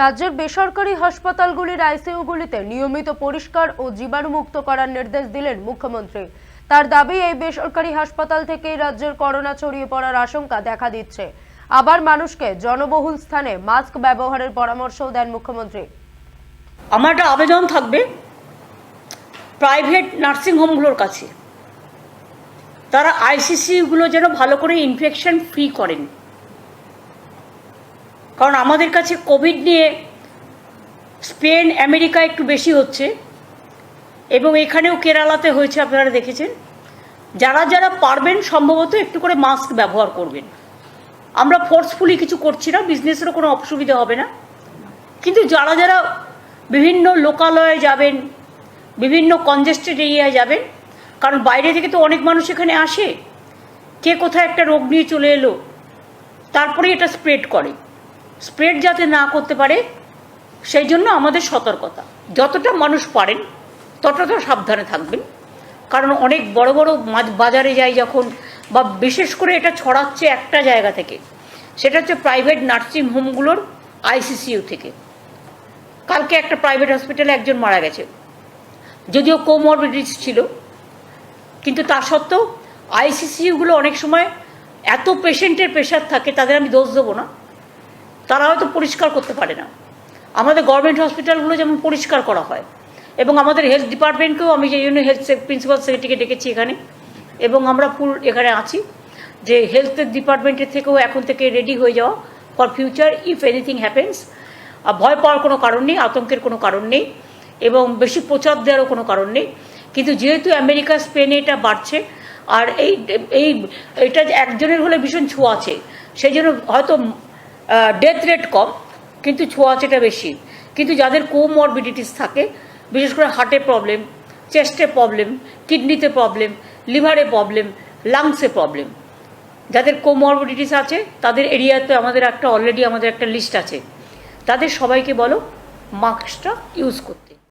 রাজ্যের বেসরকারি হাসপাতালগুলির আইসিইউগুলিতে নিয়মিত পরিষ্কার ও জীবাণুমুক্ত করার নির্দেশ দিলেন মুখ্যমন্ত্রী। তার দাবি, এই বেসরকারি হাসপাতাল থেকেই রাজ্যের করোনা ছড়িয়ে পড়ার আশঙ্কা দেখা দিচ্ছে। আবার মানুষকে জনবহুল স্থানে মাস্ক ব্যবহারের পরামর্শও দেন মুখ্যমন্ত্রী। আমার আবেদন থাকবে প্রাইভেট নার্সিংহোমগুলোর কাছে। তারা আইসিসিগুলো যেন ভালো করে ইনফেকশন ফ্রি করেন। কারণ আমাদের কাছে কোভিড নিয়ে স্পেন আমেরিকা একটু বেশি হচ্ছে এবং এখানেও কেরালাতে হয়েছে, আপনারা দেখেছেন। যারা যারা পারবেন সম্ভবত একটু করে মাস্ক ব্যবহার করবেন। আমরা ফোর্সফুলি কিছু করছি না বিজনেসেরও কোনো অসুবিধা হবে না। কিন্তু যারা যারা বিভিন্ন লোকালয়ে যাবেন, বিভিন্ন কনজেস্টেড এরিয়ায় যাবেন, কারণ বাইরে থেকে তো অনেক মানুষ এখানে আসে, কে কোথায় একটা রোগ নিয়ে চলে এলো তারপরে এটা স্প্রেড করে। স্প্রেড যাতে না করতে পারে, সেই জন্য আমাদের সতর্কতা। যতটা মানুষ পারেন, ততটা সাবধানে থাকবেন। কারণ অনেক বড় বড় মাছ- বাজারে যাই যখন, বা বিশেষ করে এটা ছড়াচ্ছে একটা জায়গা থেকে। সেটা হচ্ছে প্রাইভেট নার্সিং হোমগুলোর আইসিসিইউ থেকে। কালকে একটা প্রাইভেট হসপিটালে একজন মারা গেছে। যদিও কোমরবিডিস ছিল, কিন্তু তা সত্ত্বেও আইসিসিইউগুলো অনেক সময় এত পেশেন্টের প্রেশার থাকে, তাদের আমি দোষ দেবো না। তারা হয়তো পরিষ্কার করতে পারে না। আমাদের গভর্নমেন্ট হসপিটালগুলো যেমন পরিষ্কার করা হয়, এবং আমাদের হেলথ ডিপার্টমেন্টকেও আমি সেই জন্য হেলথ প্রিন্সিপাল সেক্রেটারিকে ডেকেছি এখানে, এবং আমরা ফুল এখানে আছি যে হেলথ ডিপার্টমেন্টের থেকেও এখন থেকে রেডি হয়ে যাওয়া for future if anything happens আর ভয় পাওয়ার কোনো কারণ নেই, আতঙ্কের কোনো কারণ নেই, এবং বেশি প্রচার দেওয়ারও কোনো কারণ নেই। কিন্তু যেহেতু আমেরিকা, স্পেনে এটা বাড়ছে, আর এই এই, এটা একজনের হলে ভীষণ ছোঁয়াছে সেই জন্য হয়তো ডেথ রেট কম, কিন্তু ছোঁয়াচেটা বেশি। কিন্তু যাদের কোমরবিডিটিস থাকে, বিশেষ করে হার্টে প্রবলেম চেস্টে প্রবলেম কিডনিতে প্রবলেম লিভারে প্রবলেম লাংসে প্রবলেম যাদের কোমরবিডিটিস আছে, তাদের এরিয়াতে আমাদের একটা অলরেডি আমাদের একটা লিস্ট আছে। তাদের সবাইকে বলো মাস্কটা ইউজ করতে।